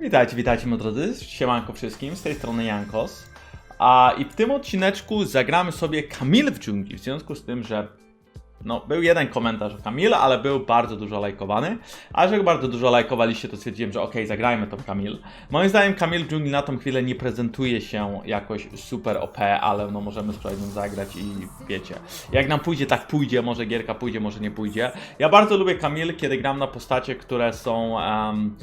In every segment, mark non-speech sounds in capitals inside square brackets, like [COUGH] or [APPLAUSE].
Witajcie, witajcie moi drodzy, siemanko wszystkim, z tej strony Jankos. A i w tym odcineczku zagramy sobie Kamil w dżungli, w związku z tym, że no, był jeden komentarz o Kamil, ale był bardzo dużo lajkowany. A że bardzo dużo lajkowaliście, to stwierdziłem, że okej, zagrajmy to Kamil. Moim zdaniem Kamil dżungli na tą chwilę nie prezentuje się jakoś super OP, ale no możemy sprawdzić zagrać i wiecie. Jak nam pójdzie, tak pójdzie, może gierka pójdzie, może nie pójdzie. Ja bardzo lubię Kamil, kiedy gram na postacie, które są um,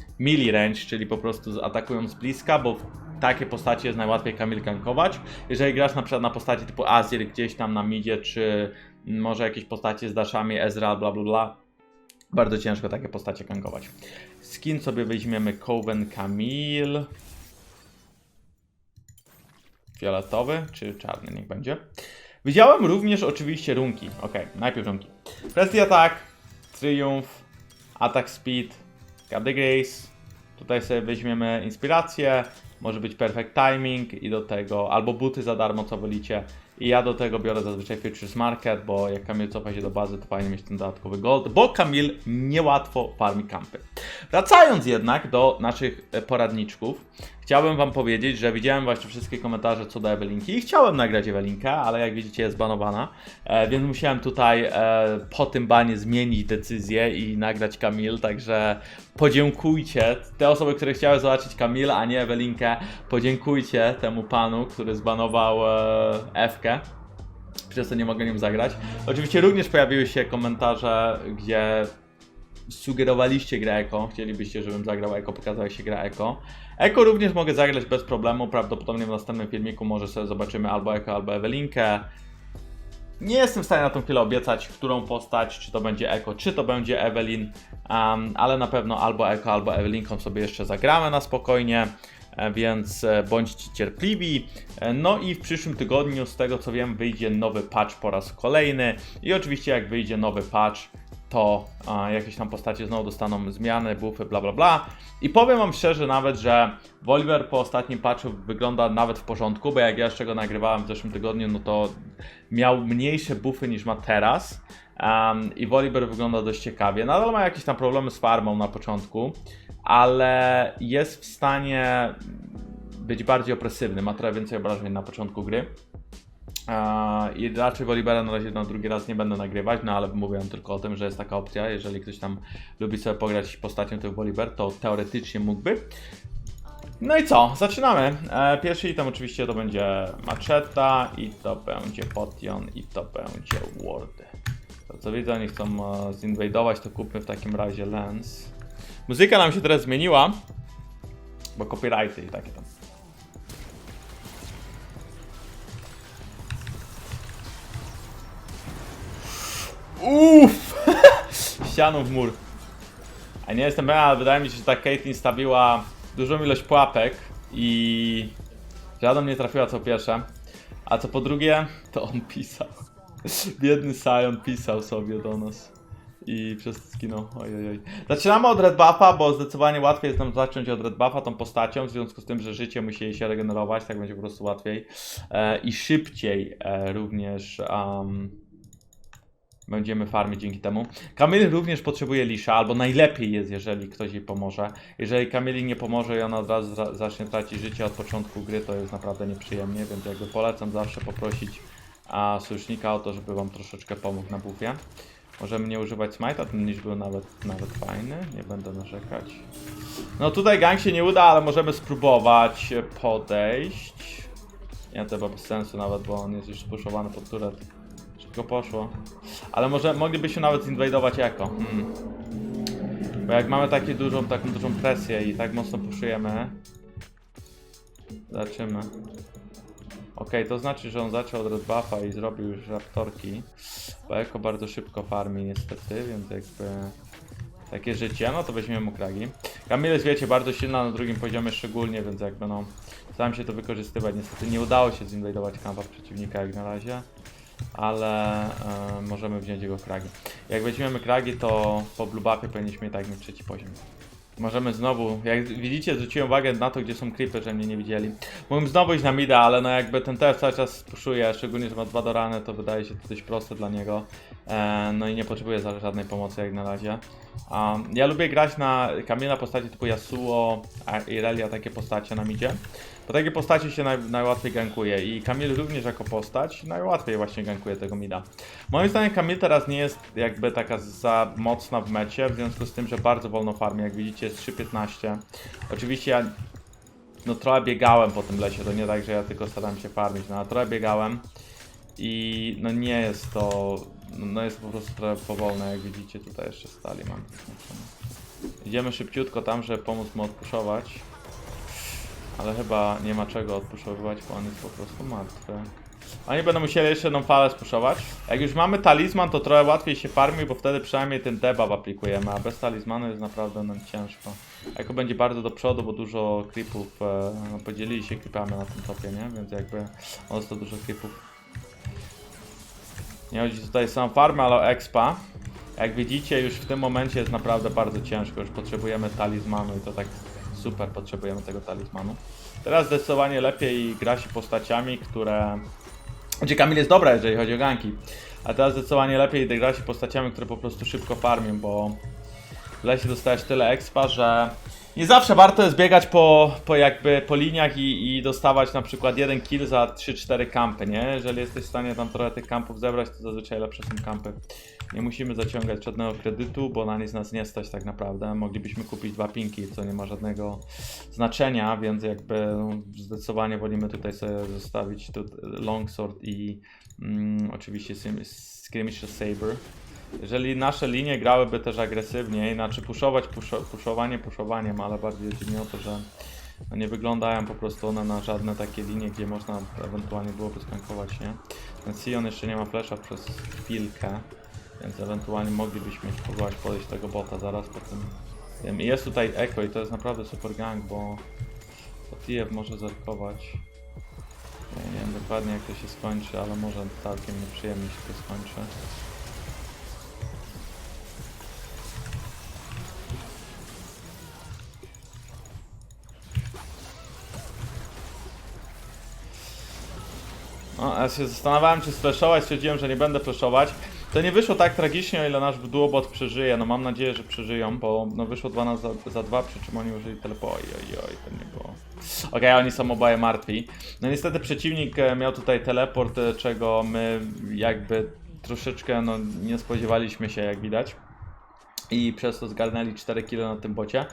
range, czyli po prostu atakują z bliska, bo takie postacie jest najłatwiej Kamil gankować. Jeżeli grasz na przykład na postaci typu Azir gdzieś tam na midzie, czy może jakieś postacie z daszami, Ezra, bla bla bla. Bardzo ciężko takie postacie gankować. Skin sobie weźmiemy Coven Camille. Fioletowy czy czarny, niech będzie. Widziałem również oczywiście runki. Ok, najpierw runki. Prestige Attack, Triumph, Attack Speed, the Grace. Tutaj sobie weźmiemy inspirację, może być Perfect Timing i do tego, albo buty za darmo, co wolicie. I ja do tego biorę zazwyczaj Futures Market, bo jak Kamil cofa się do bazy, to fajnie mieć ten dodatkowy gold, bo Kamil niełatwo farmi kampy. Wracając jednak do naszych e, poradniczków, chciałbym wam powiedzieć, że widziałem właśnie wszystkie komentarze co do Ewelinki i chciałem nagrać Ewelinkę, ale jak widzicie jest banowana, e, więc musiałem tutaj e, po tym banie zmienić decyzję i nagrać Kamil, także podziękujcie, te osoby, które chciały zobaczyć Kamila, a nie Ewelinkę, podziękujcie temu panu, który zbanował e, Przez to nie mogę nią zagrać. Oczywiście również pojawiły się komentarze, gdzie sugerowaliście grę Eko, chcielibyście, żebym zagrał Eko, pokazała się gra Eko. Eko również mogę zagrać bez problemu, prawdopodobnie w następnym filmiku może sobie zobaczymy albo Eko, albo Ewelinkę. Nie jestem w stanie na tą chwilę obiecać, którą postać, czy to będzie Eko, czy to będzie Ewelin, um, ale na pewno albo Eko, albo Ewelinką sobie jeszcze zagramy na spokojnie więc e, bądźcie cierpliwi. E, No i w przyszłym tygodniu, z tego co wiem, wyjdzie nowy patch po raz kolejny. I oczywiście, jak wyjdzie nowy patch, to jakieś tam postacie znowu dostaną zmiany, buffy, bla bla bla. I powiem wam szczerze nawet, że Volibear po ostatnim patchu wygląda nawet w porządku, bo jak ja jeszcze go nagrywałem w zeszłym tygodniu, no to miał mniejsze buffy niż ma teraz. Um, I Volibear wygląda dość ciekawie. Nadal ma jakieś tam problemy z farmą na początku, ale jest w stanie być bardziej opresywny. Ma trochę więcej obrażeń na początku gry. I raczej Wolibera na razie na drugi raz nie będę nagrywać, no ale mówiłem tylko o tym, że jest taka opcja, jeżeli ktoś tam lubi sobie pograć postacią tych Woliber, to teoretycznie mógłby. No i co? Zaczynamy. E, pierwszy item oczywiście to będzie Macheta i to będzie Potion i to będzie Ward. Co widzę, oni chcą e, zinwadować, to kupmy w takim razie Lens. Muzyka nam się teraz zmieniła, bo copyrighty i takie tam. Uff! [LAUGHS] Ścianą w mur. A nie jestem pewien, ale wydaje mi się, że ta Caitlyn stawiła dużą ilość pułapek i żaden nie trafiła co pierwsze. A co po drugie, to on pisał. Biedny Sion pisał sobie do nas. I przez skinął. Ojej. Zaczynamy od Red Buffa, bo zdecydowanie łatwiej jest nam zacząć od Red Buffa tą postacią, w związku z tym, że życie musi jej się regenerować, tak będzie po prostu łatwiej. E, I szybciej e, również. Um, będziemy farmić dzięki temu. Kamil również potrzebuje lisza, albo najlepiej jest, jeżeli ktoś jej pomoże. Jeżeli Kamili nie pomoże i ona od razu za- zacznie tracić życie od początku gry, to jest naprawdę nieprzyjemnie, więc jakby polecam zawsze poprosić a, sojusznika o to, żeby wam troszeczkę pomógł na buffie. Możemy nie używać smite'a, ten niż był nawet, nawet fajny, nie będę narzekać. No tutaj gang się nie uda, ale możemy spróbować podejść. Nie, to chyba bez sensu nawet, bo on jest już spuszowany pod turet. Szybko poszło. Ale może moglibyśmy nawet zinwadować jako. Hmm. Bo jak mamy takie dużą, taką dużą presję i tak mocno puszujemy. Zobaczymy. Okej, to znaczy, że on zaczął od red buffa i zrobił już raptorki. Bo Eko bardzo szybko farmi niestety, więc jakby... Takie życie, no to weźmiemy mu kragi. Kamil wiecie, bardzo silna na drugim poziomie szczególnie, więc jakby no... Staram się to wykorzystywać. Niestety nie udało się zinwadować kampa przeciwnika jak na razie ale e, możemy wziąć jego kragi. Jak weźmiemy kragi, to po blue buffie powinniśmy i tak mieć trzeci poziom. Możemy znowu, jak widzicie, zwróciłem uwagę na to, gdzie są creepy, że mnie nie widzieli. Mógłbym znowu iść na mida, ale no jakby ten TF cały czas puszuje, szczególnie, że ma dwa do rany, to wydaje się to dość proste dla niego. E, no i nie potrzebuje żadnej pomocy jak na razie. Ja lubię grać na Kamila postaci typu Yasuo, Irelia, takie postacie na midzie. Bo takie postacie się naj, najłatwiej gankuje i Kamil również jako postać najłatwiej właśnie gankuje tego mida. Moim zdaniem Kamil teraz nie jest jakby taka za mocna w mecie, w związku z tym, że bardzo wolno farmi, jak widzicie jest 3.15. Oczywiście ja no trochę biegałem po tym lesie, to nie tak, że ja tylko starałem się farmić, no ale trochę biegałem i no nie jest to, no jest po prostu trochę powolne, jak widzicie tutaj jeszcze stali mam. Idziemy szybciutko tam, żeby pomóc mu odpuszować. Ale chyba nie ma czego odpuszowywać, bo on jest po prostu martwy. Oni będą musieli jeszcze jedną falę spuszować. Jak już mamy talizman, to trochę łatwiej się farmi, bo wtedy przynajmniej ten debuff aplikujemy, a bez talizmanu jest naprawdę nam ciężko. Jako będzie bardzo do przodu, bo dużo creepów, e, no, podzielili się creepami na tym topie, nie? Więc jakby on to dużo creepów. Nie chodzi tutaj o samą farmę, ale o expa. Jak widzicie, już w tym momencie jest naprawdę bardzo ciężko, już potrzebujemy talizmanu i to tak super potrzebujemy tego talizmanu. Teraz zdecydowanie lepiej gra się postaciami, które... Gdzie Kamil jest dobra, jeżeli chodzi o ganki. A teraz zdecydowanie lepiej gra się postaciami, które po prostu szybko farmią, bo w lesie dostajesz tyle expa, że nie zawsze warto jest biegać po, po jakby po liniach i, i dostawać na przykład jeden kill za 3-4 kampy, nie? Jeżeli jesteś w stanie tam trochę tych kampów zebrać, to zazwyczaj lepsze są kampy. Nie musimy zaciągać żadnego kredytu, bo na nic nas nie stać tak naprawdę. Moglibyśmy kupić dwa pinki, co nie ma żadnego znaczenia, więc jakby no, zdecydowanie wolimy tutaj sobie zostawić tu longsword i mm, oczywiście skirmisher saber. Jeżeli nasze linie grałyby też agresywniej, znaczy puszować puszo, puszowanie puszowaniem, ale bardziej chodzi mi o to, że no nie wyglądają po prostu one na żadne takie linie, gdzie można ewentualnie byłoby skankować, nie? Ten Sion jeszcze nie ma flesza przez chwilkę, więc ewentualnie moglibyśmy spróbować podejść tego bota zaraz po tym. tym. I jest tutaj Echo i to jest naprawdę super gang, bo TF może zerkować. Nie wiem dokładnie jak to się skończy, ale może całkiem nieprzyjemnie się to skończy. No, ja się zastanawiałem, czy splashować, stwierdziłem, że nie będę flashować. To nie wyszło tak tragicznie, o ile nasz duobot przeżyje. No mam nadzieję, że przeżyją, bo no wyszło 2 na za, za 2, przy czym oni użyli telepo. Oj, oj, oj, to nie było. Okej, oni są oboje martwi. No niestety przeciwnik e, miał tutaj teleport, e, czego my jakby troszeczkę no, nie spodziewaliśmy się, jak widać. I przez to zgarnęli 4 kg na tym bocie.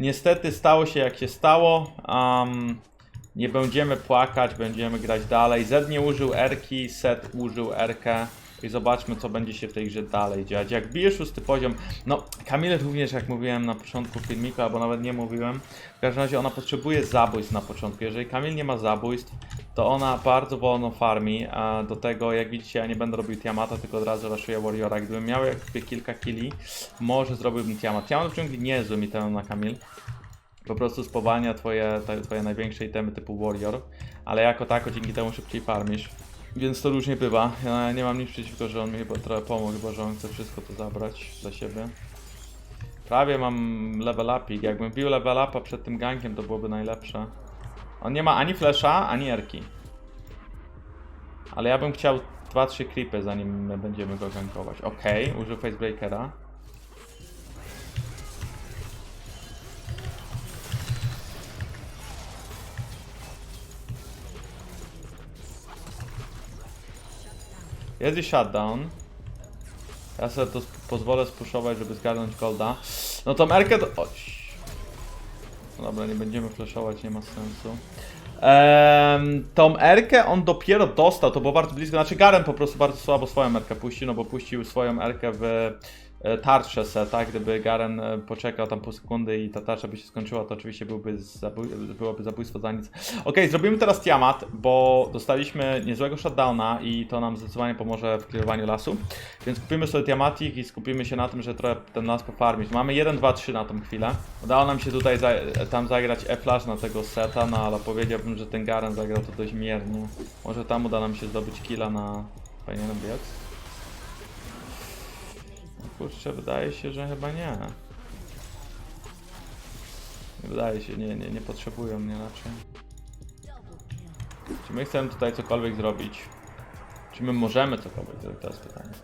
Niestety stało się jak się stało. Um, nie będziemy płakać, będziemy grać dalej. Zed nie użył Erki, Set użył Erkę. I zobaczmy, co będzie się w tej grze dalej dziać. Jak bijesz szósty poziom, no Kamil również, jak mówiłem na początku filmiku, albo nawet nie mówiłem, w każdym razie ona potrzebuje zabójstw na początku. Jeżeli Kamil nie ma zabójstw, to ona bardzo wolno farmi, a do tego, jak widzicie, ja nie będę robił Tiamata, tylko od razu raszuję Warriora. Gdybym miał jakby kilka killi, może zrobiłbym Tiamat. Tiamat w ciągu niezłym itemem na Kamil po prostu spowalnia twoje, twoje największe itemy typu Warrior, ale jako tako dzięki temu szybciej farmisz. Więc to różnie bywa. Ja nie mam nic przeciwko, że on mi trochę pomógł, chyba że on chce wszystko to zabrać dla siebie. Prawie mam level upik. Jakbym bił level upa przed tym gankiem, to byłoby najlepsze. On nie ma ani flesza, ani erki. Ale ja bym chciał 2-3 creepy, zanim my będziemy go gankować. Okej, użył facebreakera. Jest i shutdown. Ja sobie to pozwolę spuszować, żeby zgarnąć golda. No to Merkę to... Oś. No dobra, nie będziemy flashować, nie ma sensu. Ehm, tą Erkę on dopiero dostał, to było bardzo blisko. Znaczy Garen po prostu bardzo słabo swoją Erkę puścił, no bo puścił swoją Erkę w e, tarczę seta. Gdyby Garen e, poczekał tam pół sekundy i ta tarcza by się skończyła, to oczywiście byłby zabój byłoby zabójstwo za nic. Okej, zrobimy teraz Tiamat, bo dostaliśmy niezłego shutdowna i to nam zdecydowanie pomoże w clearowaniu lasu. Więc kupimy sobie Tiamatik i skupimy się na tym, że trochę ten las pofarmić. Mamy 1, 2, 3 na tą chwilę. Udało nam się tutaj za tam zagrać E-Flash na tego seta, no ale powiedziałbym, że ten Garen zagrał to dość miernie. Może tam uda nam się zdobyć killa na... Powinienem biec? Kurczę, wydaje się, że chyba nie. Wydaje się, nie, nie, nie potrzebują mnie raczej. Czy my chcemy tutaj cokolwiek zrobić? Czy my możemy cokolwiek zrobić? To jest pytanie.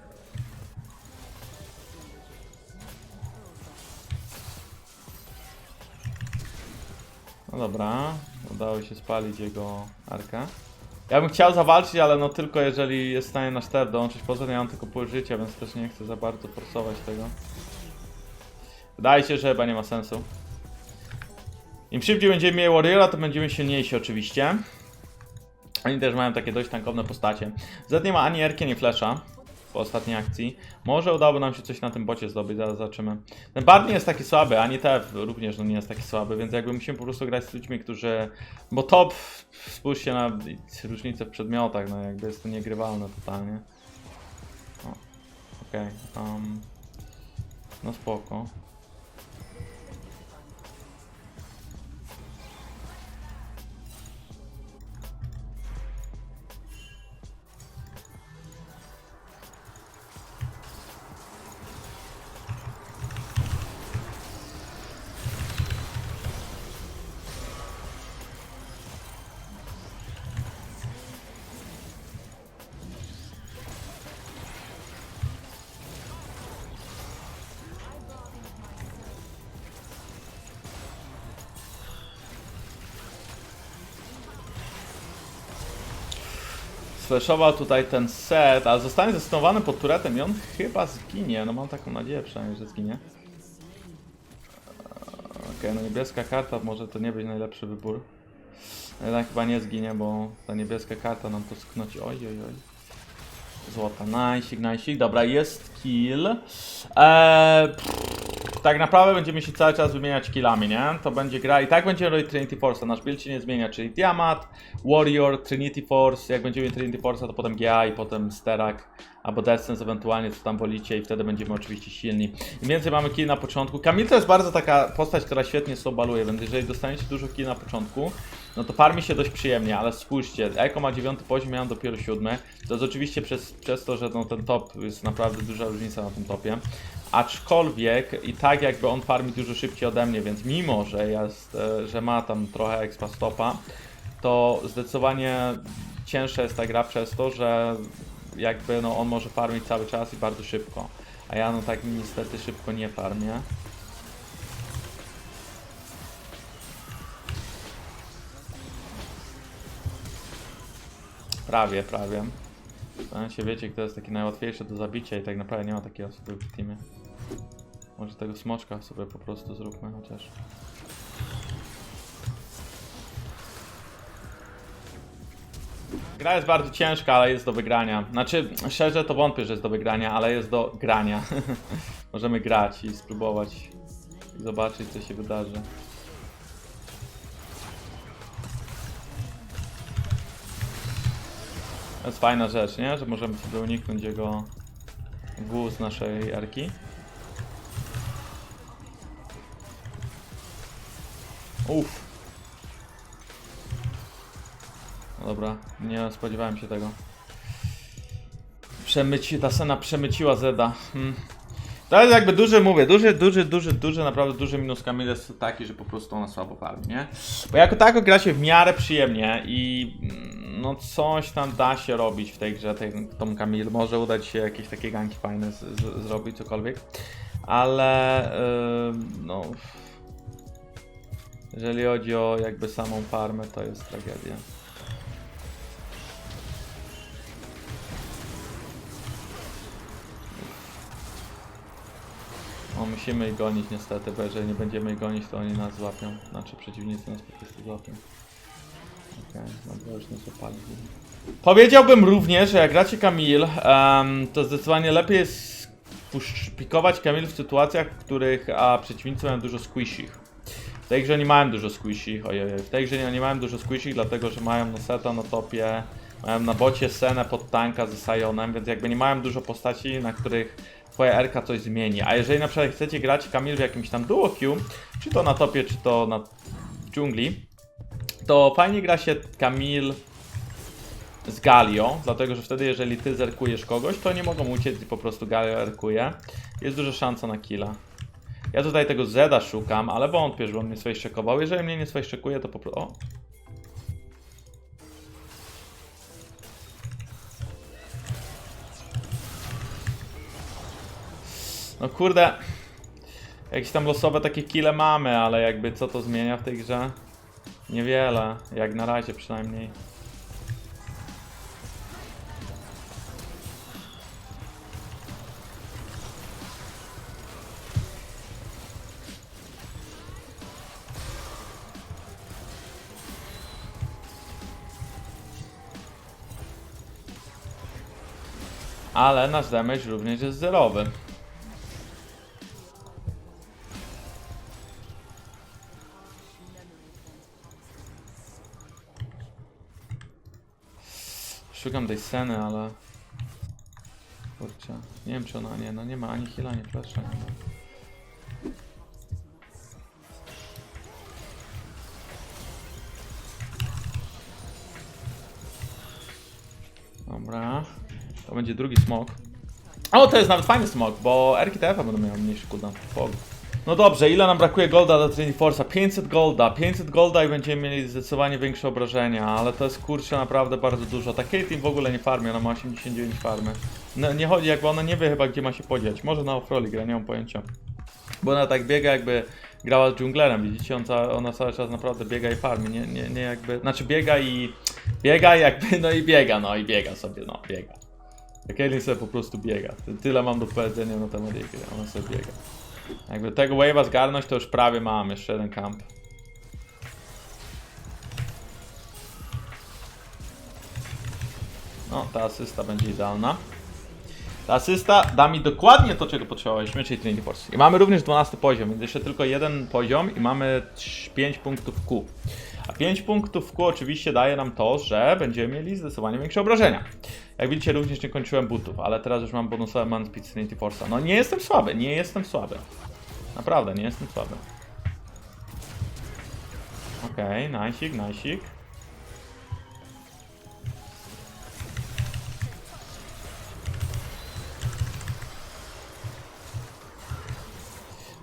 No dobra, udało się spalić jego arka. Ja bym chciał zawalczyć, ale no tylko jeżeli jest w stanie na 4 dołączyć. Poza tym ja mam tylko pół życia, więc też nie chcę za bardzo forsować tego. Wydaje się, że chyba nie ma sensu. Im szybciej będziemy mieli Warriora, to będziemy silniejsi oczywiście. Oni też mają takie dość tankowne postacie. Z nie ma ani Erki, ani Flesza ostatniej akcji. Może udałoby nam się coś na tym bocie zdobyć, zaraz zobaczymy. Ten Bard nie jest taki słaby, ani TF również no, nie jest taki słaby, więc jakby musimy po prostu grać z ludźmi, którzy... Bo top, spójrzcie na różnicę w przedmiotach, no jakby jest to niegrywalne totalnie. Okej. um, no spoko. Sflashował tutaj ten set, ale zostanie zastosowany pod turetem i on chyba zginie. No mam taką nadzieję przynajmniej, że zginie. Eee, Okej, no niebieska karta może to nie być najlepszy wybór. Jednak chyba nie zginie, bo ta niebieska karta nam to sknoci. Oj, oj, oj. Złota, najsik, najsik. Dobra, jest kill. Eee, tak naprawdę będziemy się cały czas wymieniać killami, nie? To będzie gra i tak będziemy robić Trinity Force. Nasz build się nie zmienia, czyli Tiamat, Warrior, Trinity Force. Jak będziemy Trinity Force, to potem GA i potem Sterak albo Destiny ewentualnie, co tam wolicie i wtedy będziemy oczywiście silni. Im więcej mamy kill na początku. Kamil to jest bardzo taka postać, która świetnie sobaluje, więc jeżeli dostaniecie dużo kill na początku, no to farmi się dość przyjemnie, ale spójrzcie, Eko ma 9 poziom, ja mam dopiero 7. To jest oczywiście przez, przez to, że no, ten top jest naprawdę duża różnica na tym topie. Aczkolwiek i tak jakby on farmi dużo szybciej ode mnie, więc mimo, że jest, e, że ma tam trochę expa stopa, to zdecydowanie cięższa jest ta gra przez to, że jakby no on może farmić cały czas i bardzo szybko. A ja no tak niestety szybko nie farmię. Prawie, prawie. W wiecie, kto jest taki najłatwiejszy do zabicia i tak naprawdę nie ma takiej osoby w teamie. Może tego smoczka sobie po prostu zróbmy chociaż. Gra jest bardzo ciężka, ale jest do wygrania. Znaczy, szczerze to wątpię, że jest do wygrania, ale jest do grania. [LAUGHS] Możemy grać i spróbować i zobaczyć, co się wydarzy. To jest fajna rzecz, nie? Że możemy sobie uniknąć jego W z naszej arki. Uff. No dobra, nie spodziewałem się tego. Przemyci, ta scena przemyciła Zeda. Hmm. To jest jakby duży, mówię, duży, duży, duży, duży, naprawdę duży minus Kamil jest taki, że po prostu ona słabo farmi, nie? Bo jako tako gra się w miarę przyjemnie i mm, no coś tam da się robić w tej grze, tej, tą Kamil. Może udać się jakieś takie ganki fajne z, z, zrobić, cokolwiek. Ale yy, no... Jeżeli chodzi o jakby samą farmę, to jest tragedia. No musimy ich gonić niestety, bo jeżeli nie będziemy ich gonić, to oni nas złapią. Znaczy przeciwnicy nas po prostu złapią. Okej, dobra, już nas złapali. Powiedziałbym również, że jak gracie Kamil, em, to zdecydowanie lepiej jest pikować Kamil w sytuacjach, w których a, przeciwnicy mają dużo squishich. W tej grze nie mają dużo squishich, ojej, w tej grze nie, nie mają dużo squishich, dlatego że mają Noseta na topie, mają na bocie Senę pod tanka ze Sionem, więc jakby nie mają dużo postaci, na których twoja RK coś zmieni. A jeżeli na przykład chcecie grać Kamil w jakimś tam duo queue, czy to na topie, czy to na dżungli, to fajnie gra się Kamil z Galio, dlatego że wtedy jeżeli ty zerkujesz kogoś, to nie mogą uciec i po prostu Galio erkuje. Jest duża szansa na killa. Ja tutaj tego Zeda szukam, ale wątpię, że on mnie swojszczekował. Jeżeli mnie nie swojszczekuje, to po prostu... O! No kurde... Jakieś tam losowe takie kile mamy, ale jakby co to zmienia w tej grze? Niewiele, jak na razie przynajmniej. Ale nasz damage również jest zerowy. Szukam tej sceny, ale... Kurczę, nie wiem czy ona nie, no nie ma ani heala, ani flasha. Nie ma. Dobra, to będzie drugi smok. O, to jest nawet fajny smok, bo RKTF będą miał mniejszy cooldown. Fog. No dobrze, ile nam brakuje golda do Trinity Force'a? 500 golda, 500 golda i będziemy mieli zdecydowanie większe obrażenia, ale to jest kurczę naprawdę bardzo dużo. Ta Caitlyn w ogóle nie farmi, ona ma 89 farmy. No, nie chodzi, jakby ona nie wie chyba gdzie ma się podziać. Może na offroli gra, nie mam pojęcia. Bo ona tak biega jakby grała z dżunglerem, widzicie? On ca, ona cały czas naprawdę biega i farmi, nie, nie, nie jakby... Znaczy biega i... Biega jakby, no i biega, no i biega sobie, no, biega. Caitlyn sobie po prostu biega. Ty- Tyle mam do powiedzenia na temat jej gry, ona sobie biega. Jakby tego wave'a zgarnąć, to już prawie mam, jeszcze jeden kamp. No, ta asysta będzie idealna. Ta asysta da mi dokładnie to, czego potrzebowaliśmy, czyli Trinity Force. I mamy również 12 poziom, więc jeszcze tylko jeden poziom i mamy 5 punktów Q. A 5 punktów Q oczywiście daje nam to, że będziemy mieli zdecydowanie większe obrażenia. Jak widzicie, również nie kończyłem butów, ale teraz już mam bonusowe Man Speed Trinity Force'a. No nie jestem słaby, nie jestem słaby. Naprawdę, nie jestem słaby. Okej, okay, najsik, najsik.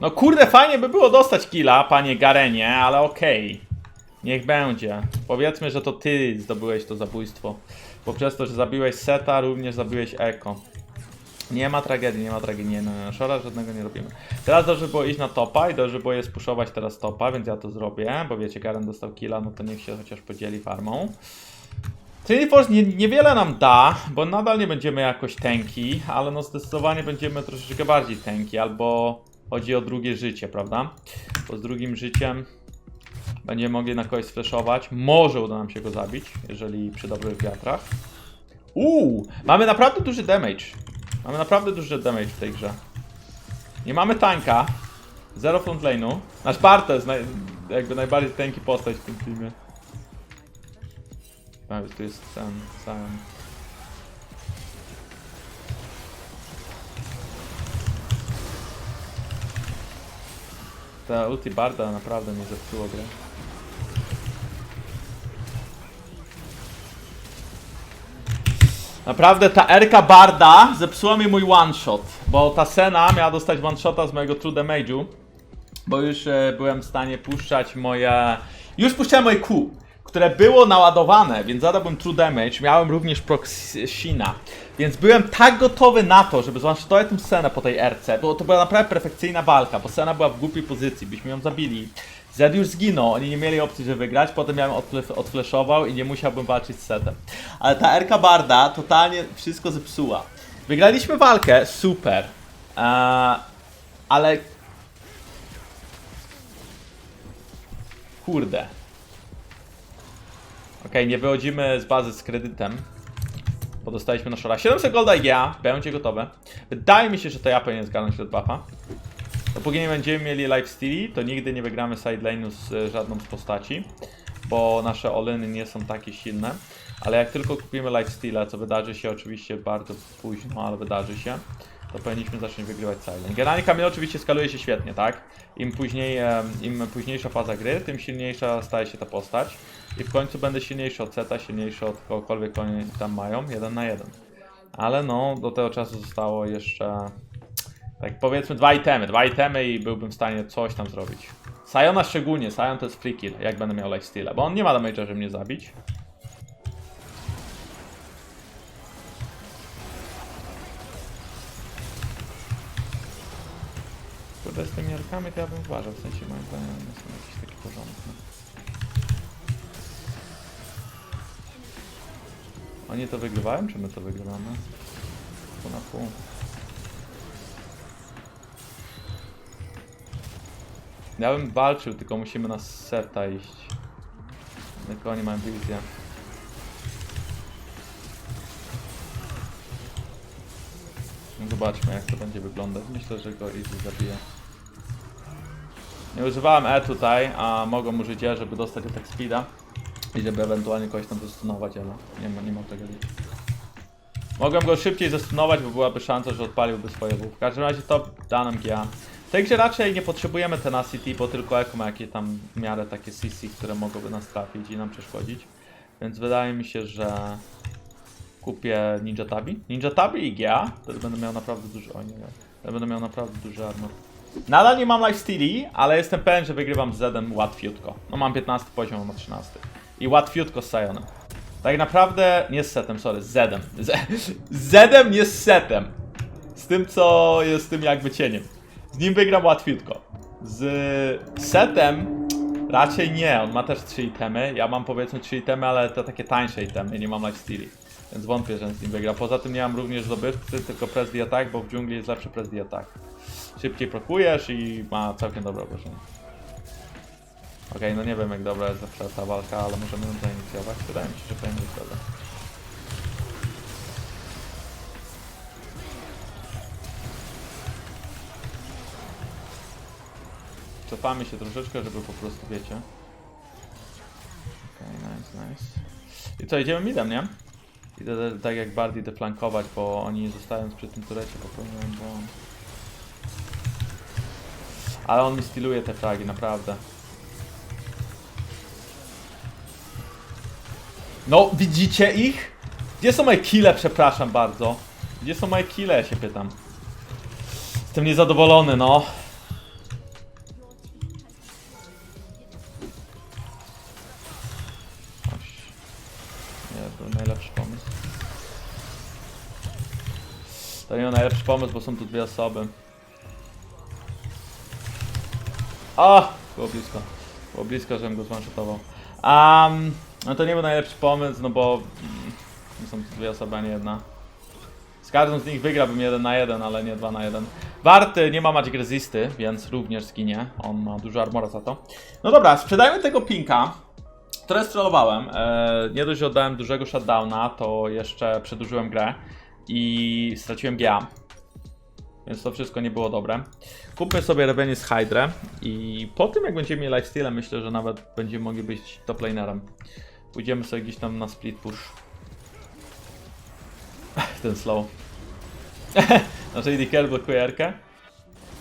No kurde, fajnie by było dostać killa, panie Garenie, ale okej. Niech będzie. Powiedzmy, że to ty zdobyłeś to zabójstwo. Bo przez to, że zabiłeś Seta, również zabiłeś Eko. Nie ma tragedii, nie ma tragedii, nie, no, no, szora żadnego nie robimy. Teraz dobrze było iść na topa i dobrze było je spuszować teraz topa, więc ja to zrobię, bo wiecie, Garen dostał killa, no to niech się chociaż podzieli farmą. Trinity Force nie, niewiele nam da, bo nadal nie będziemy jakoś tanki, ale no zdecydowanie będziemy troszeczkę bardziej tanki, albo chodzi o drugie życie, prawda? Bo z drugim życiem będziemy mogli na kogoś sflashować, może uda nam się go zabić, jeżeli przy dobrych wiatrach. Uuu, mamy naprawdę duży damage. Mamy naprawdę duży damage w tej grze. Nie mamy tanka. Zero frontlane'u. Nasz Bartes naj, jakby najbardziej tanki postać w tym filmie. Tak, tu jest ten sam. Ta ulti Barda naprawdę nie zepsuło grę. Naprawdę ta Erka Barda zepsuła mi mój one shot, bo ta Sena miała dostać one shota z mojego true damage'u, bo już e, byłem w stanie puszczać moje... Już puszczałem moje Q, które było naładowane, więc zadałbym true damage, miałem również proxina, więc byłem tak gotowy na to, żeby zwanshotować tę Senę po tej RC, bo to była naprawdę perfekcyjna walka, bo Sena była w głupiej pozycji, byśmy ją zabili. Zed już zginął, oni nie mieli opcji, żeby wygrać, potem ja bym odfle- odfleszował i nie musiałbym walczyć z setem. Ale ta Erka Barda totalnie wszystko zepsuła. Wygraliśmy walkę, super. Eee, ale... Kurde. Okej, nie wychodzimy z bazy z kredytem. Bo dostaliśmy na szora. 700 golda i ja, będzie gotowe. Wydaje mi się, że to ja powinien zgarnąć red buffa. Dopóki nie będziemy mieli lifesteali, to nigdy nie wygramy sidelane'u z e, żadną z postaci, bo nasze oleny nie są takie silne. Ale jak tylko kupimy lifesteala, co wydarzy się oczywiście bardzo późno, ale wydarzy się, to powinniśmy zacząć wygrywać sidelane. Generalnie Kamil oczywiście skaluje się świetnie, tak? Im później, im późniejsza faza gry, tym silniejsza staje się ta postać. I w końcu będę silniejszy od Seta, silniejszy od kogokolwiek oni tam mają, jeden na jeden. Ale no, do tego czasu zostało jeszcze tak powiedzmy dwa itemy, dwa itemy i byłbym w stanie coś tam zrobić. Sajona szczególnie, Sajon to jest free kill, jak będę miał life steala, bo on nie ma damage'a, żeby mnie zabić. Kurde, z tymi arkami, to ja bym uważał, w sensie moim zdaniem nie są jakieś takie porządne. Oni to wygrywają, czy my to wygrywamy? Pół na pół. Ja bym walczył, tylko musimy na seta iść. Tylko oni mają wizję. No Zobaczmy jak to będzie wyglądać. Myślę, że go easy zabije. Nie używałem E tutaj, a mogą użyć E, żeby dostać attack speeda i żeby ewentualnie kogoś tam zestunować, ale nie ma, nie ma tego. Mogłem go szybciej zestunować, bo byłaby szansa, że odpaliłby swoje W. Każdym razie to danym GA. Grze raczej nie potrzebujemy tenacity, bo tylko Eko ma jakieś tam w miarę takie CC, które mogłyby nas trafić i nam przeszkodzić. Więc wydaje mi się, że kupię Ninja Tabi. Ninja Tabi i GA, wtedy będę miał naprawdę duży... O nie. Wtedy będę miał naprawdę duży armor. Nadal nie mam lifesteali, ale jestem pewien, że wygrywam z Zedem łatwiutko. No mam 15 poziom, mam 13. I łatwiutko z Sionem. Tak naprawdę nie z setem, sorry, z Zedem. [LAUGHS] Z Zedem nie z setem. Z tym, co jest tym jakby cieniem. Z nim wygram łatwiutko. Z setem raczej nie, on ma też 3 itemy. Ja mam powiedzmy 3 itemy, ale to takie tańsze itemy, nie mam lifesteali. Więc wątpię, że z nim wygra. Poza tym nie mam również zdobywcy, tylko press the attack, bo w dżungli jest lepszy press the attack. Szybciej prokujesz i ma całkiem dobre obrażenie. Okej, no nie wiem jak dobra jest zawsze ta walka, ale możemy ją zainicjować. Wydaje mi się, że powinien być dobra. Cofamy się troszeczkę, żeby po prostu, wiecie. Okej, nice, nice. I co, idziemy midem, nie? Idę te- tak jak bardziej deflankować, bo oni zostając przy tym turecie popełniają błąd. Ale on mi styluje te fragi, naprawdę. No, widzicie ich? Gdzie są moje kile, przepraszam bardzo? Gdzie są moje kile, ja się pytam. Jestem niezadowolony, no. Pomysł, bo są tu dwie osoby. A, było blisko. Było blisko, żebym go zwanshotował. Um, no to nie był najlepszy pomysł, no bo mm, są to dwie osoby, a nie jedna. Z każdą z nich wygrałbym jeden na jeden, ale nie dwa na jeden. Warty nie ma Magic Resisty, więc również zginie. On ma dużo armora za to. No dobra, sprzedajmy tego pinka. Trochę strollowałem. E, nie dość, że oddałem dużego shutdowna, to jeszcze przedłużyłem grę i straciłem GA. Więc to wszystko nie było dobre. Kupmy sobie Revenge z Hydra i po tym jak będziemy mieli lifesteal, myślę, że nawet będziemy mogli być top lanerem. Pójdziemy sobie gdzieś tam na split push. Ten slow. [LAUGHS] znaczy DKL blokuje Erkę.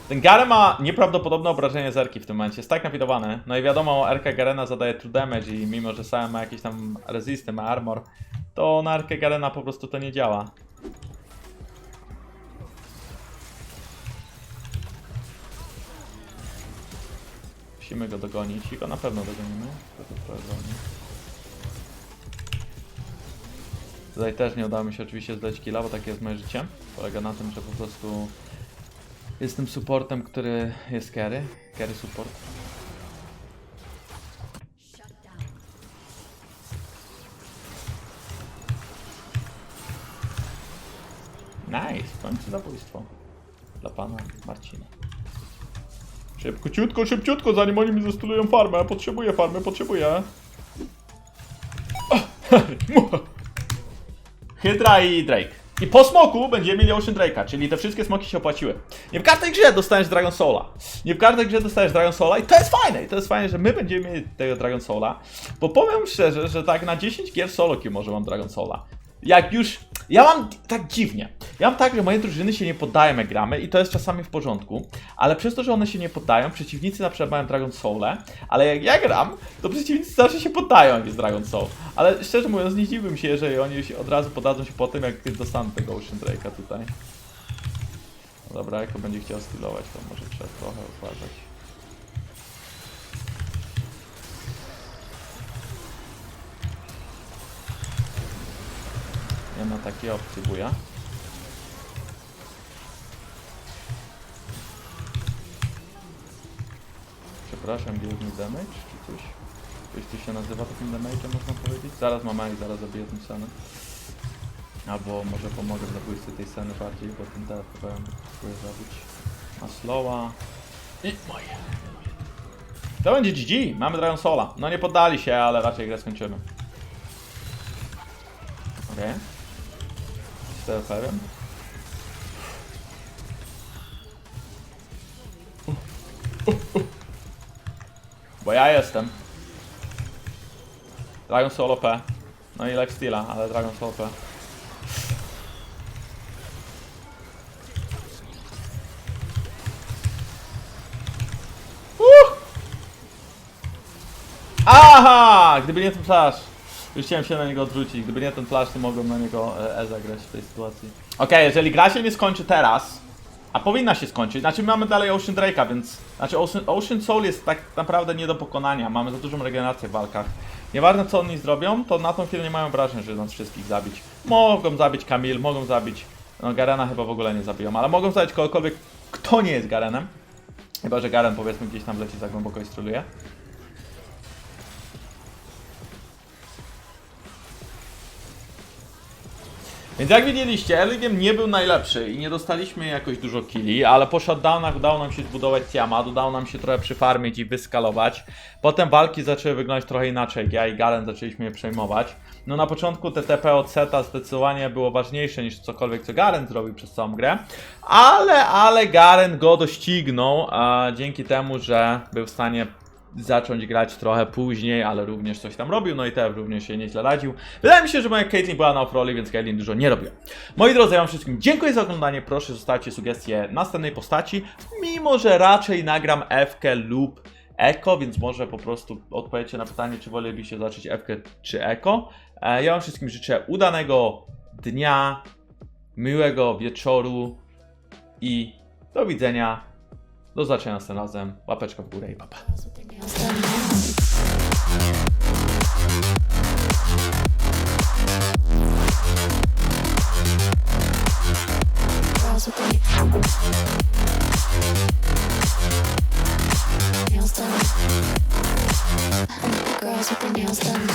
Ten Garen ma nieprawdopodobne obrażenie z Erki w tym momencie, jest tak napidowany. No i wiadomo, Erka Garena zadaje true damage i mimo, że sam ma jakieś tam resisty, ma armor, to na Erkę Garena po prostu to nie działa. Musimy go dogonić i go na pewno dogonimy. Tutaj też nie udało mi się oczywiście zdać killa, bo takie jest moje życie. Polega na tym, że po prostu jestem supportem, który jest carry. Carry support. Nice, w końcu zabójstwo. Dla pana Marcina. Szybko, ciutko, szybciutko, zanim oni mi zastulują farmę. Potrzebuję farmy, potrzebuję. Hydra i Drake. I po smoku będziemy mieli Ocean Drake'a, czyli te wszystkie smoki się opłaciły. Nie w każdej grze dostajesz Dragon Soula. Nie w każdej grze dostajesz Dragon Soula i to jest fajne. I to jest fajne, że my będziemy mieli tego Dragon Soula. Bo powiem szczerze, że tak na 10 gier solo queue może mam Dragon Soula. Jak już... Ja mam tak dziwnie. Ja mam tak, że moje drużyny się nie poddają jak gramy i to jest czasami w porządku, ale przez to, że one się nie poddają, przeciwnicy na przykład mają Dragon Soul'e, ale jak ja gram, to przeciwnicy zawsze się poddają jak jest Dragon Soul. Ale szczerze mówiąc, nie dziwiłbym się, jeżeli oni się od razu podadzą się po tym, jak dostaną tego Ocean Drake'a tutaj. Dobra, jak to będzie chciał stylować, to może trzeba trochę uważać. Nie ma takiej opcji, buja. Przepraszam, me damage, czy coś? Coś tu się nazywa takim damage'em, można powiedzieć? Zaraz mama i zaraz zabiję tym samym. Albo może pomogę w zabójstwie tej sceny bardziej, bo ten TF próbuję zabić. Ma slowa. I moje. To będzie GG, mamy Dragon Sola. No nie poddali się, ale raczej grę skończymy. Okej. Okay. TF-em. Bo ja jestem. Dragon Soul OP. No i Lex Steela, ale Dragon Soul OP. Uh! Aha! Gdyby nie ten flash. Już chciałem się na niego odwrócić. Gdyby nie ten flash, to mogłem na niego e, E zagrać w tej sytuacji. Okej, jeżeli gra się nie skończy teraz, a powinna się skończyć, znaczy mamy dalej Ocean Drake'a, więc... Znaczy Ocean, Ocean Soul jest tak naprawdę nie do pokonania, mamy za dużą regenerację w walkach. Nieważne co oni zrobią, to na tą chwilę nie mają wrażenia, że nas wszystkich zabić. Mogą zabić Kamil, mogą zabić... No Garena chyba w ogóle nie zabiją, ale mogą zabić kogokolwiek, kto nie jest Garenem. Chyba, że Garen powiedzmy gdzieś tam leci za głęboko i stroluje. Więc jak widzieliście, early game nie był najlepszy i nie dostaliśmy jakoś dużo killi, ale po shutdownach udało nam się zbudować Tiamat, udało nam się trochę przyfarmić i wyskalować. Potem walki zaczęły wyglądać trochę inaczej, ja i Garen zaczęliśmy je przejmować. No na początku TTP od seta zdecydowanie było ważniejsze niż cokolwiek co Garen zrobił przez całą grę, ale, ale Garen go doścignął a dzięki temu, że był w stanie zacząć grać trochę później, ale również coś tam robił, no i też również się nieźle radził. Wydaje mi się, że moja Caitlyn była na off-rolli, więc Caitlyn dużo nie robiła. Moi drodzy, ja wam wszystkim dziękuję za oglądanie, proszę zostawcie sugestie następnej postaci, mimo że raczej nagram FK lub Eko, więc może po prostu odpowiecie na pytanie, czy wolelibyście zacząć FK czy Eko. E, Ja wam wszystkim życzę udanego dnia, miłego wieczoru i do widzenia. Do zobaczenia następnym razem. Łapeczka w górę i papa. Girls with their nails done.